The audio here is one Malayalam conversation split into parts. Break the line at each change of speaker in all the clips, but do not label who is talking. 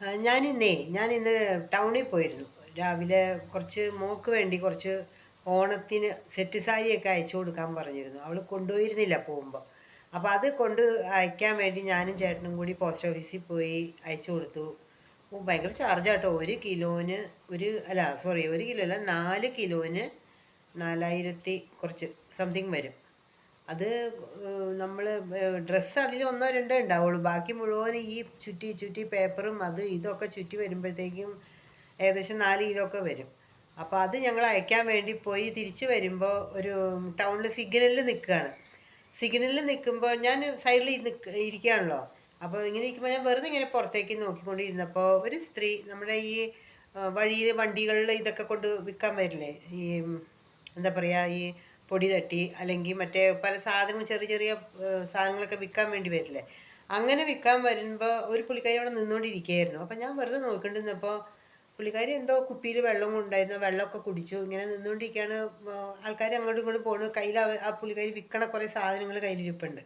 ആ, ഇന്നേ ഞാൻ ഇന്ന് ടൗണിൽ പോയിരുന്നു. രാവിലെ കുറച്ച് മോക്ക് വേണ്ടി കുറച്ച് ഓണത്തിന് സെറ്റ് സാരിയൊക്കെ അയച്ചു കൊടുക്കാൻ പറഞ്ഞിരുന്നു. അവൾ കൊണ്ടുപോയിരുന്നില്ല പോകുമ്പോൾ അപ്പോൾ അത് കൊണ്ട് അയക്കാൻ വേണ്ടി ഞാനും ചേട്ടനും കൂടി പോസ്റ്റ് ഓഫീസിൽ പോയി അയച്ചു കൊടുത്തു. ഭയങ്കര ചാർജ് ആട്ടോ. ഒരു കിലോന് ഒരു അല്ല സോറി ഒരു കിലോ അല്ല നാല് കിലോന് നാലായിരത്തി കുറച്ച് സംതിങ് വരും. അത് നമ്മൾ ഡ്രസ്സ് അതിൽ ഒന്നോ രണ്ടോ ഉണ്ടാവുള്ളൂ. ബാക്കി മുഴുവൻ ഈ ചുറ്റി ചുറ്റി പേപ്പറും അത് ഇതൊക്കെ ചുറ്റി വരുമ്പോഴത്തേക്കും ഏകദേശം നാല് കിലോ ഒക്കെ വരും. അപ്പോൾ അത് ഞങ്ങൾ അയക്കാൻ വേണ്ടി പോയി തിരിച്ചു വരുമ്പോൾ ഒരു ടൗണിൽ സിഗ്നലിൽ നിൽക്കുകയാണ് സിഗ്നലിൽ നിൽക്കുമ്പോൾ ഞാൻ സൈഡിൽ നിൽക്ക ഇരിക്കുകയാണല്ലോ അപ്പോൾ ഇങ്ങനെ ഇരിക്കുമ്പോൾ ഞാൻ വെറുതെ ഇങ്ങനെ പുറത്തേക്ക് നോക്കിക്കൊണ്ടിരുന്നപ്പോൾ ഒരു സ്ത്രീ നമ്മുടെ ഈ വഴിയിൽ വണ്ടികളിൽ ഇതൊക്കെ കൊണ്ട് വിൽക്കാൻ വരില്ലേ? ഈ എന്താ പറയുക ഈ പൊടി തട്ടി അല്ലെങ്കിൽ മറ്റേ പല സാധനങ്ങൾ ചെറിയ ചെറിയ സാധനങ്ങളൊക്കെ വിൽക്കാൻ വേണ്ടി വരില്ലേ? അങ്ങനെ വിൽക്കാൻ വരുമ്പോൾ ഒരു പുള്ളിക്കാരി അവിടെ നിന്നുകൊണ്ടിരിക്കുകയായിരുന്നു അപ്പം ഞാൻ വെറുതെ നോക്കിക്കൊണ്ടിരുന്നപ്പോൾ പുള്ളിക്കാരി എന്തോ കുപ്പിയിൽ വെള്ളം കൊണ്ടായിരുന്നു വെള്ളമൊക്കെ കുടിച്ചു. ഇങ്ങനെ നിന്നുകൊണ്ടിരിക്കുകയാണ് ആൾക്കാർ അങ്ങോട്ടും ഇങ്ങോട്ടും പോണു. കയ്യിൽ ആ പുള്ളിക്കാരി വിൽക്കണ കുറേ സാധനങ്ങൾ കയ്യിലിരിപ്പുണ്ട്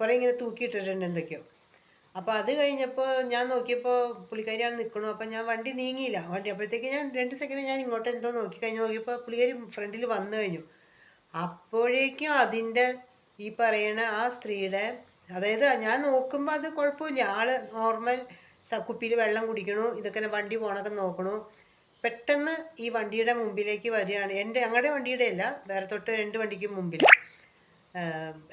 കുറേ ഇങ്ങനെ തൂക്കിയിട്ടിട്ടുണ്ട് എന്തൊക്കെയോ. അപ്പോൾ അത് കഴിഞ്ഞപ്പോൾ ഞാൻ നോക്കിയപ്പോൾ പുള്ളിക്കാരിയാണ് നിൽക്കണു. അപ്പോൾ ഞാൻ വണ്ടി നീങ്ങിയില്ല. വണ്ടി അപ്പോഴത്തേക്ക് ഞാൻ രണ്ട് സെക്കൻഡ് ഞാൻ ഇങ്ങോട്ട് എന്തോ നോക്കി കഴിഞ്ഞ് നോക്കിയപ്പോൾ പുള്ളിക്കാരി ഫ്രണ്ടിൽ വന്നു കഴിഞ്ഞു. അപ്പോഴേക്കും അതിന്റെ ഈ പറയണ ആ സ്ത്രീയുടെ അതായത് ഞാൻ നോക്കുമ്പോൾ അത് കുഴപ്പമില്ല. ആൾ നോർമൽ കുപ്പിയിൽ വെള്ളം കുടിക്കണു ഇതൊക്കെ വണ്ടി പോണൊക്കെ നോക്കണു. പെട്ടെന്ന് ഈ വണ്ടിയുടെ മുമ്പിലേക്ക് വരികയാണ്. എന്റെ ഞങ്ങളുടെ വണ്ടിയുടെ അല്ല വേറെ തൊട്ട് രണ്ട് വണ്ടിക്ക് മുമ്പിൽ.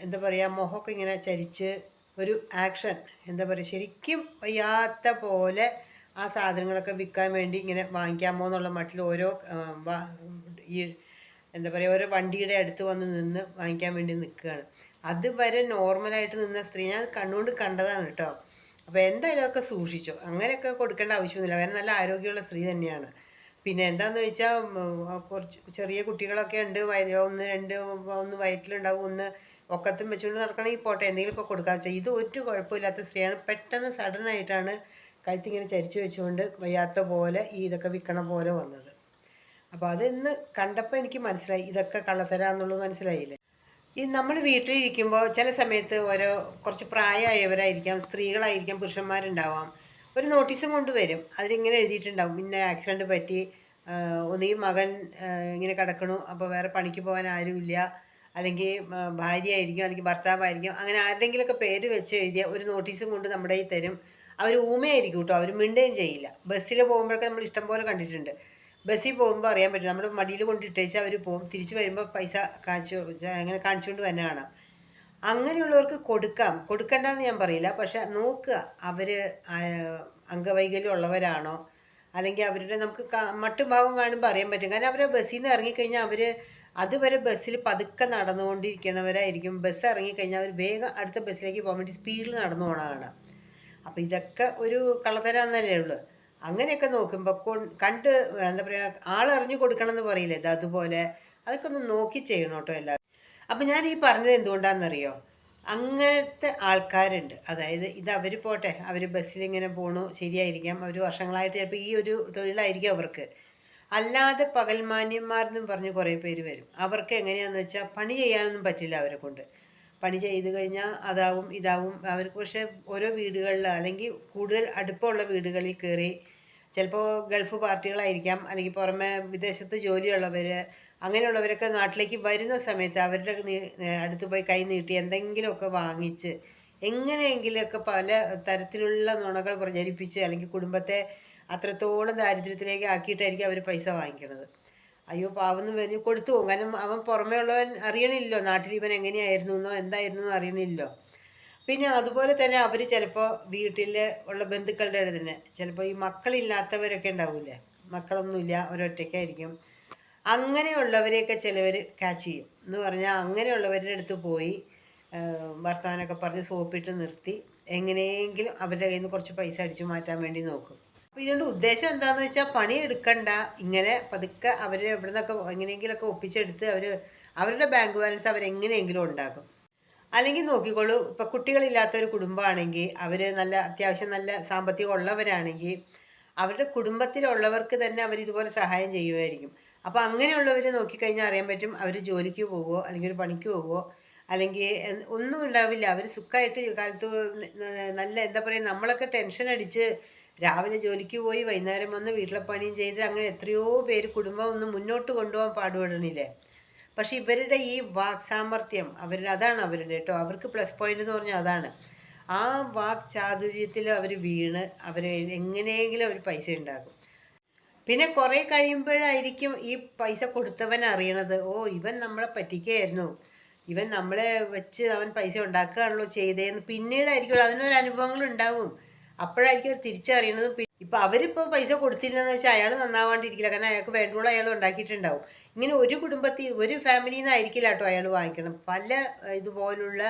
എന്താ പറയുക മുഖമൊക്കെ ഇങ്ങനെ ചരിച്ച് ഒരു ആക്ഷൻ എന്താ പറയുക ശരിക്കും വയ്യാത്ത പോലെ ആ സാധനങ്ങളൊക്കെ വിൽക്കാൻ വേണ്ടി ഇങ്ങനെ വാങ്ങിക്കാമോ എന്നുള്ള മട്ടിൽ ഓരോ ഈ എന്താ പറയുക ഒരു വണ്ടിയുടെ അടുത്ത് വന്ന് നിന്ന് വാങ്ങിക്കാൻ വേണ്ടി നിൽക്കുകയാണ്. അതുവരെ നോർമലായിട്ട് നിന്ന സ്ത്രീ ഞാൻ കണ്ണുകൊണ്ട് കണ്ടതാണ് കേട്ടോ. അപ്പോൾ എന്തായാലും അതൊക്കെ സൂക്ഷിച്ചു. അങ്ങനെയൊക്കെ കൊടുക്കേണ്ട ആവശ്യമൊന്നുമില്ല. കാരണം നല്ല ആരോഗ്യമുള്ള സ്ത്രീ തന്നെയാണ്. പിന്നെ എന്താന്ന് വെച്ചാൽ കുറച്ച് ചെറിയ കുട്ടികളൊക്കെ ഉണ്ട്. ഒന്ന് രണ്ട് ഒന്ന് വയറ്റിലുണ്ടാവും ഒന്ന് ഒക്കത്തും വെച്ചുകൊണ്ട് നടക്കണമെങ്കിൽ പോട്ടെ എന്തെങ്കിലുമൊക്കെ കൊടുക്കാൻ വെച്ചാൽ ഇത് ഒരു കുഴപ്പമില്ലാത്ത സ്ത്രീയാണ്. പെട്ടെന്ന് സഡൻ ആയിട്ടാണ് കഴുത്തിങ്ങനെ ചരിച്ചു വെച്ചുകൊണ്ട് വയ്യാത്ത പോലെ ഈ ഇതൊക്കെ വിൽക്കണ പോലെ വന്നത്. അപ്പോൾ അതെന്ന് കണ്ടപ്പോൾ എനിക്ക് മനസ്സിലായി. ഇതൊക്കെ കള്ളത്തരാന്നുള്ളത് മനസ്സിലായില്ലേ? ഈ നമ്മൾ വീട്ടിലിരിക്കുമ്പോൾ ചില സമയത്ത് ഓരോ കുറച്ച് പ്രായമായവരായിരിക്കാം സ്ത്രീകളായിരിക്കാം പുരുഷന്മാരുണ്ടാവാം. ഒരു നോട്ടീസും കൊണ്ടുവരും. അതിലിങ്ങനെ എഴുതിയിട്ടുണ്ടാവും. ഇന്ന ആക്സിഡന്റ് പറ്റി ഒന്നുകിൽ മകൻ ഇങ്ങനെ കിടക്കണു അപ്പോൾ വേറെ പണിക്ക് പോകാൻ ആരുമില്ല. അല്ലെങ്കിൽ ഭാര്യ ഭാര്യയായിരിക്കും അല്ലെങ്കിൽ ഭർത്താവായിരിക്കും. അങ്ങനെ ആരുടെങ്കിലുമൊക്കെ പേര് വെച്ച് എഴുതിയ ഒരു നോട്ടീസും കൊണ്ട് നമ്മുടെ കയ്യിൽ തരും. അവർ ഊമയായിരിക്കും കേട്ടോ. അവർ മിണ്ടുകയും ചെയ്യില്ല. ബസ്സിൽ പോകുമ്പോഴൊക്കെ നമ്മൾ ഇഷ്ടം പോലെ കണ്ടിട്ടുണ്ട്. ബസ്സിൽ പോകുമ്പോൾ അറിയാൻ പറ്റും. നമ്മൾ മടിയിൽ കൊണ്ടിട്ടേച്ച് അവർ പോകും. തിരിച്ചു വരുമ്പോൾ പൈസ കാണിച്ചു അങ്ങനെ കാണിച്ചുകൊണ്ട് തന്നെ കാണാം. അങ്ങനെയുള്ളവർക്ക് കൊടുക്കാം. കൊടുക്കണ്ടെന്ന് ഞാൻ പറയില്ല. പക്ഷെ നോക്കുക. അവർ അംഗവൈകല്യം ഉള്ളവരാണോ? അല്ലെങ്കിൽ അവരുടെ നമുക്ക് കാ- മട്ടും ഭാവം കാണുമ്പോൾ അറിയാൻ പറ്റും. കാരണം അവരെ ബസ്സിൽ നിന്ന് ഇറങ്ങിക്കഴിഞ്ഞാൽ അവർ അതുവരെ ബസ്സിൽ പതുക്കെ നടന്നുകൊണ്ടിരിക്കണവരായിരിക്കും. ബസ് ഇറങ്ങിക്കഴിഞ്ഞാൽ അവർ വേഗം അടുത്ത ബസ്സിലേക്ക് പോകാൻ വേണ്ടി സ്പീഡിൽ നടന്നു പോകണതാണ് അപ്പോൾ അപ്പം ഇതൊക്കെ ഒരു കള്ളത്തരാന്നല്ലേ ഉള്ളു. അങ്ങനെയൊക്കെ നോക്കുമ്പോൾ കണ്ട് എന്താ പറയുക ആളറിഞ്ഞു കൊടുക്കണം എന്ന് പറയില്ലേ ഇത് അതുപോലെ. അതൊക്കെ ഒന്ന് നോക്കി ചെയ്യണം കേട്ടോ എല്ലാവരും. അപ്പം ഞാൻ ഈ പറഞ്ഞത് എന്തുകൊണ്ടാണെന്നറിയോ? അങ്ങനത്തെ ആൾക്കാരുണ്ട്. അതായത് ഇത് അവർ പോട്ടെ അവർ ബസ്സിൽ ഇങ്ങനെ പോണു ശരിയായിരിക്കാം. അവർ വർഷങ്ങളായിട്ട് ചിലപ്പോൾ ഈ ഒരു തൊഴിലായിരിക്കും അവർക്ക്. അല്ലാതെ പകൽമാന്യന്മാരെന്നും പറഞ്ഞ് കുറേ പേര് വരും. അവർക്ക് എങ്ങനെയാണെന്ന് വെച്ചാൽ പണി ചെയ്യാനൊന്നും പറ്റില്ല അവരെ കൊണ്ട്. പണി ചെയ്ത് കഴിഞ്ഞാൽ അതാവും ഇതാവും. അവർക്ക് പക്ഷേ ഓരോ വീടുകളിൽ അല്ലെങ്കിൽ കൂടുതൽ അടുപ്പമുള്ള വീടുകളിൽ കയറി ചിലപ്പോൾ ഗൾഫ് പാർട്ടികളായിരിക്കാം അല്ലെങ്കിൽ പുറമെ വിദേശത്ത് ജോലിയുള്ളവർ അങ്ങനെയുള്ളവരൊക്കെ നാട്ടിലേക്ക് വരുന്ന സമയത്ത് അവരുടെ അടുത്ത് പോയി കൈ നീട്ടി എന്തെങ്കിലുമൊക്കെ വാങ്ങിച്ച് എങ്ങനെയെങ്കിലുമൊക്കെ പല തരത്തിലുള്ള നുണകൾ പ്രചരിപ്പിച്ച് അല്ലെങ്കിൽ കുടുംബത്തെ അത്രത്തോളം ദാരിദ്ര്യത്തിലേക്ക് ആക്കിയിട്ടായിരിക്കും അവർ പൈസ വാങ്ങിക്കണത്. അയ്യോ പാവെന്ന് പറഞ്ഞ് കൊടുത്തു പോകും. കാരണം അവൻ പുറമേ ഉള്ളവൻ അറിയണില്ലല്ലോ. നാട്ടിൽ ഇവൻ എങ്ങനെയായിരുന്നു എന്നോ എന്തായിരുന്നു അറിയണില്ലല്ലോ. പിന്നെ അതുപോലെ തന്നെ അവർ ചിലപ്പോൾ വീട്ടിൽ ഉള്ള ബന്ധുക്കളുടെ അടുത്ത് തന്നെ ചിലപ്പോൾ ഈ മക്കളില്ലാത്തവരൊക്കെ ഉണ്ടാവില്ലേ? മക്കളൊന്നുമില്ല അവരൊറ്റയ്ക്കായിരിക്കും അങ്ങനെയുള്ളവരെയൊക്കെ ചിലവർ ക്യാച്ച് ചെയ്യും. എന്ന് പറഞ്ഞാൽ അങ്ങനെയുള്ളവരുടെ അടുത്ത് പോയി വർത്തമാനമൊക്കെ പറഞ്ഞ് സോപ്പിട്ട് നിർത്തി എങ്ങനെയെങ്കിലും അവരുടെ കയ്യിൽ നിന്ന് കുറച്ച് പൈസ അടിച്ചു മാറ്റാൻ വേണ്ടി നോക്കും. അപ്പോൾ ഇതിന്റെ ഉദ്ദേശം എന്താണെന്ന് വെച്ചാൽ പണി എടുക്കണ്ട. ഇങ്ങനെ പതുക്കെ അവർ എവിടെ നിന്നൊക്കെ എങ്ങനെയെങ്കിലുമൊക്കെ ഒപ്പിച്ചെടുത്ത് അവർ അവരുടെ ബാങ്ക് ബാലൻസ് അവരെങ്ങനെയെങ്കിലും ഉണ്ടാക്കും. അല്ലെങ്കിൽ നോക്കിക്കോളൂ ഇപ്പം കുട്ടികളില്ലാത്ത ഒരു കുടുംബമാണെങ്കിൽ അവർ നല്ല അത്യാവശ്യം നല്ല സാമ്പത്തികം ഉള്ളവരാണെങ്കിൽ അവരുടെ കുടുംബത്തിലുള്ളവർക്ക് തന്നെ അവർ ഇതുപോലെ സഹായം ചെയ്യുമായിരിക്കും. അപ്പോൾ അങ്ങനെയുള്ളവർ നോക്കിക്കഴിഞ്ഞാൽ അറിയാൻ പറ്റും അവർ ജോലിക്ക് പോവുമോ അല്ലെങ്കിൽ ഒരു പണിക്ക് പോവുമോ അല്ലെങ്കിൽ ഒന്നും ഉണ്ടാവില്ല. അവർ സുഖമായിട്ട് കാലത്ത് നല്ല എന്താ പറയുക നമ്മളൊക്കെ ടെൻഷൻ അടിച്ച് രാവിലെ ജോലിക്ക് പോയി വൈകുന്നേരം വന്ന് വീട്ടിലെ പണിയും ചെയ്ത് അങ്ങനെ എത്രയോ പേര് കുടുംബം ഒന്ന് മുന്നോട്ട് കൊണ്ടുപോകാൻ പാടുപെടണില്ലേ പക്ഷെ ഇവരുടെ ഈ വാക് സാമർഥ്യം അവരുടെ അതാണ് അവരുടെ കേട്ടോ അവർക്ക് പ്ലസ് പോയിന്റ് എന്ന് പറഞ്ഞാൽ അതാണ്. ആ വാക് ചാതുര്യത്തിൽ അവർ വീണ് അവർ എങ്ങനെയെങ്കിലും അവർ പൈസ ഉണ്ടാക്കും. പിന്നെ കുറെ കഴിയുമ്പോഴായിരിക്കും ഈ പൈസ കൊടുത്തവൻ അറിയണത്. ഓ ഇവൻ നമ്മളെ പറ്റിക്കുകയായിരുന്നു. ഇവൻ നമ്മളെ വെച്ച് അവൻ പൈസ ഉണ്ടാക്കുകയാണല്ലോ ചെയ്തതെന്ന് പിന്നീടായിരിക്കും. അതിനൊരു അനുഭവങ്ങൾ ഉണ്ടാവും. അപ്പോഴായിരിക്കും അവർ തിരിച്ചറിയണത് പി- ഇപ്പൊ അവരിപ്പോ പൈസ കൊടുത്തില്ലെന്ന് വെച്ചാൽ അയാൾ നന്നാവാണ്ടിരിക്കില്ല. കാരണം അയാൾക്ക് വേണ്ടുള്ള അയാൾ ഉണ്ടാക്കിയിട്ടുണ്ടാവും. ഇങ്ങനെ ഒരു കുടുംബത്തിൽ ഒരു ഫാമിലിയിൽ നിന്നായിരിക്കില്ല കേട്ടോ അയാൾ വാങ്ങിക്കണം. പല ഇതുപോലുള്ള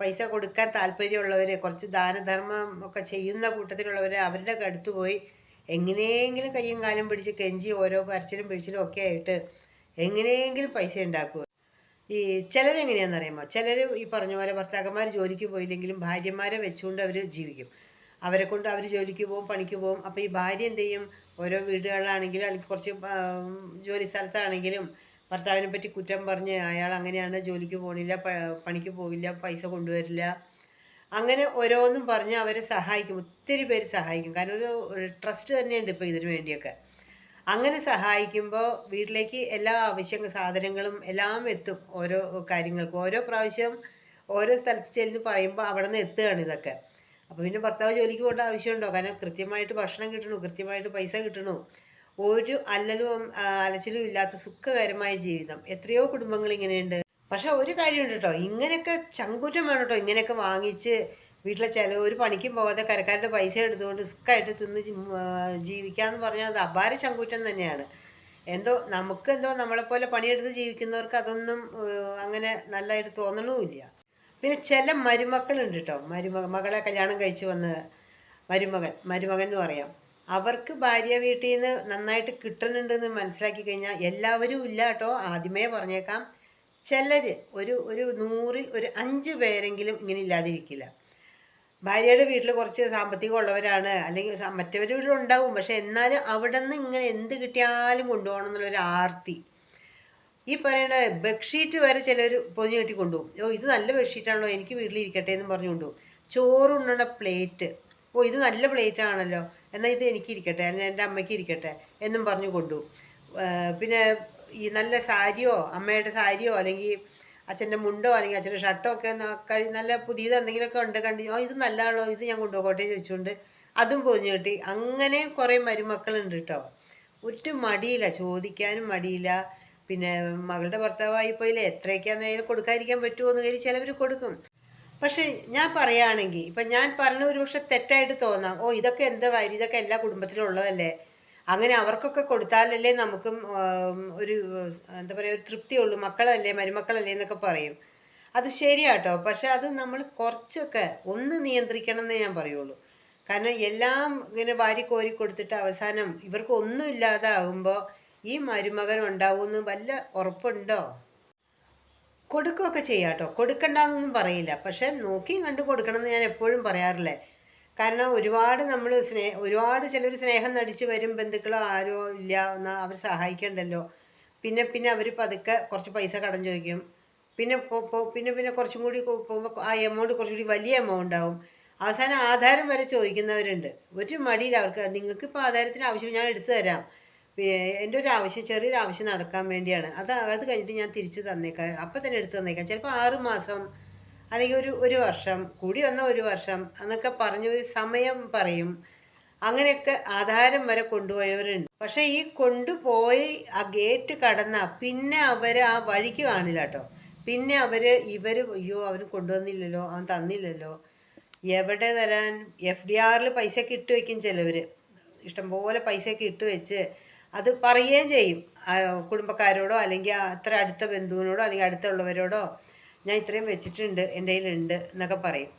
പൈസ കൊടുക്കാൻ താല്പര്യമുള്ളവരെ കുറച്ച് ദാനധർമ്മം ഒക്കെ ചെയ്യുന്ന കൂട്ടത്തിലുള്ളവരെ അവരുടെ അടുത്ത് പോയി എങ്ങനെയെങ്കിലും കയ്യും കാലും പിടിച്ച് കെഞ്ചി ഓരോ കരച്ചിലും പിടിച്ചിലും ഒക്കെ ആയിട്ട് എങ്ങനെയെങ്കിലും പൈസ ഉണ്ടാക്കുക. ഈ ചിലരെങ്ങനെയാണെന്ന് അറിയാമോ? ചിലർ ഈ പറഞ്ഞ പോലെ ഭർത്താക്കന്മാർ ജോലിക്ക് പോയില്ലെങ്കിലും ഭാര്യമാരെ വെച്ചുകൊണ്ട് അവർ ജീവിക്കും. അവരെ കൊണ്ട് അവർ ജോലിക്ക് പോകും പണിക്ക് പോകും. അപ്പോൾ ഈ ഭാര്യ എന്ത് ചെയ്യും? ഓരോ വീടുകളിലാണെങ്കിലും അല്ലെങ്കിൽ കുറച്ച് ജോലി സ്ഥലത്താണെങ്കിലും ഭർത്താവിനെ പറ്റി കുറ്റം പറഞ്ഞ് അയാൾ അങ്ങനെയാണ് ജോലിക്ക് പോണില്ല പണിക്ക് പോവില്ല പൈസ കൊണ്ടുവരില്ല. അങ്ങനെ ഓരോന്നും പറഞ്ഞ് അവരെ സഹായിക്കും. ഒത്തിരി പേര് സഹായിക്കും. കാരണം ഒരു ട്രസ്റ്റ് തന്നെയുണ്ട് ഇപ്പോൾ ഇതിനു വേണ്ടിയൊക്കെ. അങ്ങനെ സഹായിക്കുമ്പോൾ വീട്ടിലേക്ക് എല്ലാ ആവശ്യ സാധനങ്ങളും എല്ലാം എത്തും ഓരോ കാര്യങ്ങൾക്കും. ഓരോ പ്രാവശ്യം ഓരോ സ്ഥലത്ത് ചെല്ലുന്നു പറയുമ്പോൾ അവിടെ നിന്ന് എത്തുകയാണ് ഇതൊക്കെ. അപ്പോൾ പിന്നെ ഭർത്താവ് ജോലിക്ക് പോകേണ്ട ആവശ്യമുണ്ടോ? കാരണം കൃത്യമായിട്ട് ഭക്ഷണം കിട്ടണു? കൃത്യമായിട്ട് പൈസ കിട്ടണു? ഒരു അല്ലലും അലച്ചിലും ഇല്ലാത്ത സുഖകരമായ ജീവിതം. എത്രയോ കുടുംബങ്ങൾ ഇങ്ങനെയുണ്ട്. പക്ഷെ ഒരു കാര്യമുണ്ട് കേട്ടോ. ഇങ്ങനെയൊക്കെ ചങ്കുറ്റം വേണം കേട്ടോ. ഇങ്ങനെയൊക്കെ വാങ്ങിച്ച് വീട്ടിലെ ചിലവ് ഒരു പണിക്കും പോകാതെ കരക്കാരുടെ പൈസ എടുത്തുകൊണ്ട് സുഖമായിട്ട് തിന്ന് ജീവിക്കാന്ന് പറഞ്ഞാൽ അത് അപാര ചങ്കൂറ്റം തന്നെയാണ്. എന്തോ നമുക്ക് എന്തോ നമ്മളെപ്പോലെ പണിയെടുത്ത് ജീവിക്കുന്നവർക്ക് അതൊന്നും അങ്ങനെ നല്ലതായിട്ട് തോന്നണമില്ല പിന്നെ ചില മരുമക്കളുണ്ട് കേട്ടോ മരുമക മകളെ കല്യാണം കഴിച്ചു വന്ന മരുമകൻ മരുമകൻ എന്ന് പറയാം. അവർക്ക് ഭാര്യ വീട്ടിൽ നിന്ന് നന്നായിട്ട് കിട്ടുന്നുണ്ടെന്ന് മനസ്സിലാക്കി കഴിഞ്ഞാൽ എല്ലാവരും ഇല്ല കേട്ടോ ആദ്യമേ പറഞ്ഞേക്കാം. ചിലർ ഒരു ഒരു നൂറിൽ ഒരു അഞ്ച് പേരെങ്കിലും ഇങ്ങനെ ഇല്ലാതിരിക്കില്ല. ഭാര്യയുടെ വീട്ടിൽ കുറച്ച് സാമ്പത്തികം ഉള്ളവരാണ് അല്ലെങ്കിൽ മറ്റവരുടെ വീട്ടിലുണ്ടാവും. പക്ഷെ എന്നാലും അവിടെ നിന്ന് ഇങ്ങനെ എന്ത് കിട്ടിയാലും കൊണ്ടുപോകണം എന്നുള്ളൊരു ആർത്തി. ഈ പറയുന്ന ബെഡ്ഷീറ്റ് വരെ ചിലർ പൊതിഞ്ഞ് കെട്ടി കൊണ്ടുപോകും. ഓ ഇത് നല്ല ബെഡ്ഷീറ്റാണല്ലോ എനിക്ക് വീട്ടിലിരിക്കട്ടെ എന്ന് പറഞ്ഞു കൊണ്ടുപോകും. ചോറുണ്ണണ പ്ലേറ്റ്. ഓ ഇത് നല്ല പ്ലേറ്റ് ആണല്ലോ എന്നാൽ ഇത് എനിക്ക് ഇരിക്കട്ടെ അല്ലെങ്കിൽ എന്റെ അമ്മയ്ക്ക് ഇരിക്കട്ടെ എന്നും പറഞ്ഞു കൊണ്ടുപോകും. പിന്നെ ഈ നല്ല സാരിയോ അമ്മയുടെ സാരിയോ അല്ലെങ്കിൽ അച്ഛന്റെ മുണ്ടോ അല്ലെങ്കിൽ അച്ഛന്റെ ഷർട്ടോ ഒക്കെ കഴി നല്ല പുതിയത് എന്തെങ്കിലുമൊക്കെ ഉണ്ട് കണ്ടു ഓ ഇത് നല്ലതാണോ ഇത് ഞാൻ കൊണ്ടുപോകട്ടെ ചോദിച്ചുകൊണ്ട് അതും പൊതിഞ്ഞ് കെട്ടി. അങ്ങനെ കുറേ മരുമക്കളുണ്ട് കേട്ടോ ഒരു മടിയില്ല ചോദിക്കാനും മടിയില്ല. പിന്നെ മകളുടെ ഭർത്താവായി പോയില്ലേ എത്രയൊക്കെയാണെങ്കിലും കൊടുക്കാതിരിക്കാൻ പറ്റുമോ എന്ന് കരുതി ചിലവർ കൊടുക്കും. പക്ഷെ ഞാൻ പറയുകയാണെങ്കിൽ ഇപ്പം ഞാൻ പറഞ്ഞ ഒരു പക്ഷെ തെറ്റായിട്ട് തോന്നാം. ഓ ഇതൊക്കെ എന്താ കാര്യം? ഇതൊക്കെ എല്ലാ കുടുംബത്തിലും ഉള്ളതല്ലേ അങ്ങനെ അവർക്കൊക്കെ കൊടുത്താലല്ലേ നമുക്കും ഒരു എന്താ പറയുക ഒരു തൃപ്തിയുള്ളൂ. മക്കളല്ലേ മരുമക്കളല്ലേ എന്നൊക്കെ പറയും. അത് ശരിയാട്ടോ. പക്ഷെ അത് നമ്മൾ കുറച്ചൊക്കെ ഒന്ന് നിയന്ത്രിക്കണം എന്നേ ഞാൻ പറയുള്ളൂ. കാരണം എല്ലാം ഇങ്ങനെ വാരി കോരി കൊടുത്തിട്ട് അവസാനം ഇവർക്ക് ഒന്നും ഇല്ലാതാകുമ്പോൾ ഈ മരുമകൻ ഉണ്ടാവുമെന്ന് വല്ല ഉറപ്പുണ്ടോ? കൊടുക്കുകയൊക്കെ ചെയ്യാട്ടോ. കൊടുക്കണ്ടെന്നൊന്നും പറയില്ല. പക്ഷെ നോക്കി കണ്ടു കൊടുക്കണം എന്ന് ഞാൻ എപ്പോഴും പറയാറില്ലേ? കാരണം ഒരുപാട് നമ്മൾ സ്നേഹ ഒരുപാട് ചിലർ സ്നേഹം നടിച്ചു വരും ബന്ധുക്കളോ ആരോ ഇല്ല എന്നാൽ അവർ സഹായിക്കണ്ടല്ലോ. പിന്നെ പിന്നെ അവർ പതുക്കെ കുറച്ച് പൈസ കടം ചോദിക്കും. പിന്നെ പിന്നെ പിന്നെ കുറച്ചും കൂടി പോകുമ്പോൾ ആ എമൗണ്ട് കുറച്ചുകൂടി വലിയ എമൗണ്ട് ആവും അവസാനം ആധാരം വരെ ചോദിക്കുന്നവരുണ്ട്. ഒരു മടിയിൽ അവർക്ക്. നിങ്ങൾക്ക് ഇപ്പോൾ ആധാരത്തിന് ആവശ്യം ഞാൻ എടുത്തു തരാം. എന്റെ ഒരു ആവശ്യം ചെറിയൊരു ആവശ്യം നടക്കാൻ വേണ്ടിയാണ്. അത് അത് കഴിഞ്ഞിട്ട് ഞാൻ തിരിച്ച് തന്നേക്കാം. അപ്പം തന്നെ എടുത്ത് തന്നേക്കാം. ചിലപ്പോൾ ആറ് മാസം അല്ലെങ്കിൽ ഒരു ഒരു വർഷം കൂടി വന്ന ഒരു വർഷം എന്നൊക്കെ പറഞ്ഞ് ഒരു സമയം പറയും. അങ്ങനെയൊക്കെ ആധാരം വരെ കൊണ്ടുപോയവരുണ്ട്. പക്ഷേ ഈ കൊണ്ടുപോയി ആ ഗേറ്റ് കടന്ന പിന്നെ അവർ ആ വഴിക്ക് കാണില്ല കേട്ടോ പിന്നെ അവർ ഇവർ അയ്യോ അവന് കൊണ്ടുവന്നില്ലല്ലോ അവൻ തന്നില്ലല്ലോ. എവിടെ തരാൻ? എഫ് ഡി ആറിൽ പൈസ ഒക്കെ ഇട്ട് വെക്കും ചിലവര്. ഇഷ്ടംപോലെ പൈസയൊക്കെ ഇട്ട് വെച്ച് അത് പറയുകയും ചെയ്യും. കുടുംബക്കാരോടോ അല്ലെങ്കിൽ അത്ര അടുത്ത ബന്ധുവിനോടോ അല്ലെങ്കിൽ അടുത്തുള്ളവരോടോ ഞാൻ ഇത്രയും വെച്ചിട്ടുണ്ട് എന്റെ കയ്യിലുണ്ട് എന്നൊക്കെ പറയും.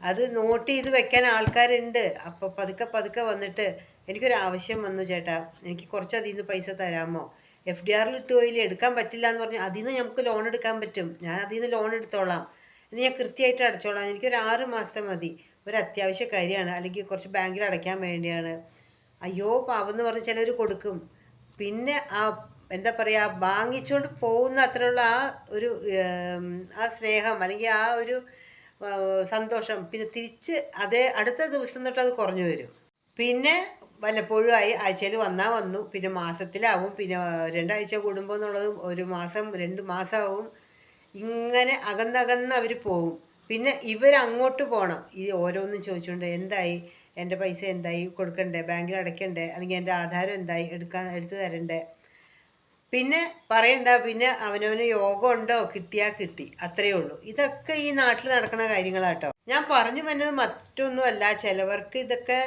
അത് നോട്ട് ചെയ്ത് വെക്കാൻ ആൾക്കാരുണ്ട്. അപ്പോൾ പതുക്കെ പതുക്കെ വന്നിട്ട് എനിക്കൊരു ആവശ്യം വന്നു ചേട്ടാ. എനിക്ക് കുറച്ച് അതിൽ നിന്ന് പൈസ തരാമോ? എഫ് ഡി ആറിൽ ഇട്ട് പോയില്ലേ? എടുക്കാൻ പറ്റില്ല എന്ന് പറഞ്ഞു അതിൽ നിന്ന് നമുക്ക് ലോൺ എടുക്കാൻ പറ്റും. ഞാൻ അതിൽ നിന്ന് ലോൺ എടുത്തോളാം. ഇത് ഞാൻ കൃത്യമായിട്ട് അടച്ചോളാം. എനിക്കൊരു ആറ് മാസത്തെ മതി. ഒരു അത്യാവശ്യ കാര്യമാണ്. അല്ലെങ്കിൽ കുറച്ച് ബാങ്കിൽ അടയ്ക്കാൻ വേണ്ടിയാണ്. അയ്യോ പാവം എന്ന് പറഞ്ഞ് ചിലർ കൊടുക്കും. പിന്നെ ആ എന്താ പറയുക വാങ്ങിച്ചുകൊണ്ട് പോകുന്ന അത്രയുള്ള ആ ഒരു ആ സ്നേഹം അല്ലെങ്കിൽ ആ ഒരു സന്തോഷം പിന്നെ തിരിച്ച് അതേ അടുത്ത ദിവസം തൊട്ട് അത് കുറഞ്ഞു വരും. പിന്നെ വല്ലപ്പോഴും ആയി ആഴ്ചയിൽ വന്നാൽ വന്നു. പിന്നെ മാസത്തിലാവും. പിന്നെ രണ്ടാഴ്ച കൂടുമ്പോൾ എന്നുള്ളത് ഒരു മാസം രണ്ട് മാസമാവും ഇങ്ങനെ അകന്നകന്ന് അവർ പോകും പിന്നെ ഇവരങ്ങോട്ട് പോകണം ഈ ഓരോന്നും ചോദിച്ചുകൊണ്ട് എന്തായി? എന്റെ പൈസ എന്തായി? കൊടുക്കണ്ടേ? ബാങ്കിൽ അടയ്ക്കണ്ടേ? അല്ലെങ്കിൽ എന്റെ ആധാരം എന്തായി? എടുക്കാൻ എടുത്തു തരണ്ടേ? പിന്നെ പറയണ്ട. പിന്നെ അവനവന് യോഗം ഉണ്ടോ? കിട്ടിയാൽ കിട്ടി. അത്രയേ ഉള്ളൂ. ഇതൊക്കെ ഈ നാട്ടിൽ നടക്കുന്ന കാര്യങ്ങളാട്ടോ. ഞാൻ പറഞ്ഞു വന്നത് മറ്റൊന്നുമല്ല. ചിലവർക്ക് ഇതൊക്കെ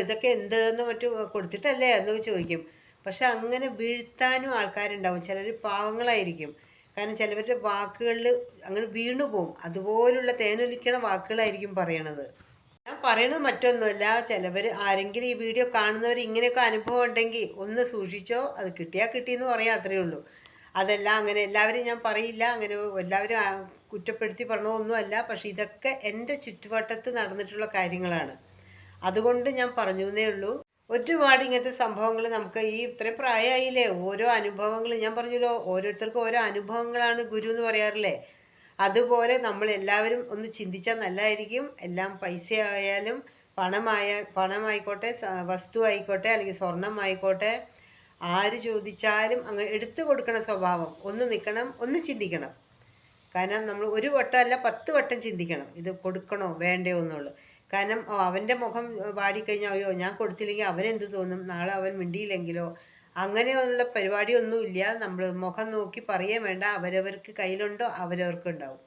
ഇതൊക്കെ എന്ത് എന്ന് മറ്റു കൊടുത്തിട്ടല്ലേ എന്ന് ചോദിക്കും. പക്ഷെ അങ്ങനെ വീഴ്ത്താനും ആൾക്കാരുണ്ടാവും. ചിലർ പാവങ്ങളായിരിക്കും. കാരണം ചിലവരുടെ വാക്കുകളിൽ അങ്ങനെ വീണുപോകും. അതുപോലുള്ള തേനൊലിക്കണ വാക്കുകളായിരിക്കും പറയണത്. പറയണത് മറ്റൊന്നുമല്ല. ചിലവർ ആരെങ്കിലും ഈ വീഡിയോ കാണുന്നവർ ഇങ്ങനെയൊക്കെ അനുഭവം ഉണ്ടെങ്കിൽ ഒന്ന് സൂക്ഷിച്ചോ അത് കിട്ടിയാൽ കിട്ടിയെന്ന് പറയാം അത്രയേ ഉള്ളൂ. അതല്ല അങ്ങനെ എല്ലാവരും ഞാൻ പറയില്ല. അങ്ങനെ എല്ലാവരും കുറ്റപ്പെടുത്തി പറഞ്ഞതൊന്നുമല്ല. പക്ഷെ ഇതൊക്കെ എന്റെ ചുറ്റുവട്ടത്ത് നടന്നിട്ടുള്ള കാര്യങ്ങളാണ്. അതുകൊണ്ട് ഞാൻ പറഞ്ഞു എന്നേ ഉള്ളൂ. ഒരുപാട് ഇങ്ങനത്തെ സംഭവങ്ങൾ നമുക്ക് ഈ ഇത്രയും പ്രായമായില്ലേ ഓരോ അനുഭവങ്ങൾ ഞാൻ പറഞ്ഞല്ലോ ഓരോരുത്തർക്കും ഓരോ അനുഭവങ്ങളാണ് ഗുരു എന്ന് പറയാറില്ലേ? അതുപോലെ നമ്മൾ എല്ലാവരും ഒന്ന് ചിന്തിച്ചാൽ നല്ലതായിരിക്കും എല്ലാം പൈസ ആയാലും പണമായ പണമായിക്കോട്ടെ വസ്തു ആയിക്കോട്ടെ അല്ലെങ്കിൽ സ്വർണം ആയിക്കോട്ടെ ആര് ചോദിച്ചാലും അങ്ങ് എടുത്തു കൊടുക്കണ സ്വഭാവം. ഒന്ന് നിൽക്കണം ഒന്ന് ചിന്തിക്കണം. കാരണം നമ്മൾ ഒരു വട്ടമല്ല പത്ത് വട്ടം ചിന്തിക്കണം. ഇത് കൊടുക്കണോ വേണ്ടയോ എന്നുള്ളു. കാരണം ഓ, അവന്റെ മുഖം വാടിക്കഴിഞ്ഞാൽ അയ്യോ ഞാൻ കൊടുത്തില്ലെങ്കിൽ അവനെന്ത് തോന്നും? നാളെ അവൻ മിണ്ടിയില്ലെങ്കിലോ? അങ്ങനെയുള്ള പരിപാടിയൊന്നുമില്ല. നമ്മൾ മുഖം നോക്കി പറയുകയും വേണ്ട. അവരവർക്ക് കയ്യിലുണ്ടോ അവരവർക്ക് ഉണ്ടാവും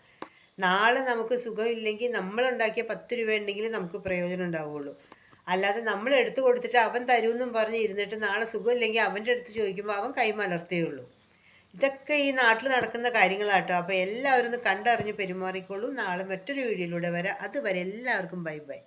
നാളെ നമുക്ക് സുഖമില്ലെങ്കിൽ നമ്മൾ ഉണ്ടാക്കിയ പത്ത് രൂപ ഉണ്ടെങ്കിൽ നമുക്ക് പ്രയോജനം ഉണ്ടാവുള്ളൂ. അല്ലാതെ നമ്മൾ എടുത്തു കൊടുത്തിട്ട് അവൻ തരുമെന്നും പറഞ്ഞ് ഇരുന്നിട്ട് നാളെ സുഖമില്ലെങ്കിൽ അവന്റെ അടുത്ത് ചോദിക്കുമ്പോൾ അവൻ കൈമലർത്തേയുള്ളൂ ഇതൊക്കെ ഈ നാട്ടിൽ നടക്കുന്ന കാര്യങ്ങളാട്ടോ. അപ്പോൾ എല്ലാവരും ഒന്ന് കണ്ടറിഞ്ഞ് പെരുമാറിക്കോളൂ. നാളെ മറ്റൊരു വീഡിയോയിലൂടെ വരാം. അതുവരെ എല്ലാവർക്കും ബൈ ബൈ.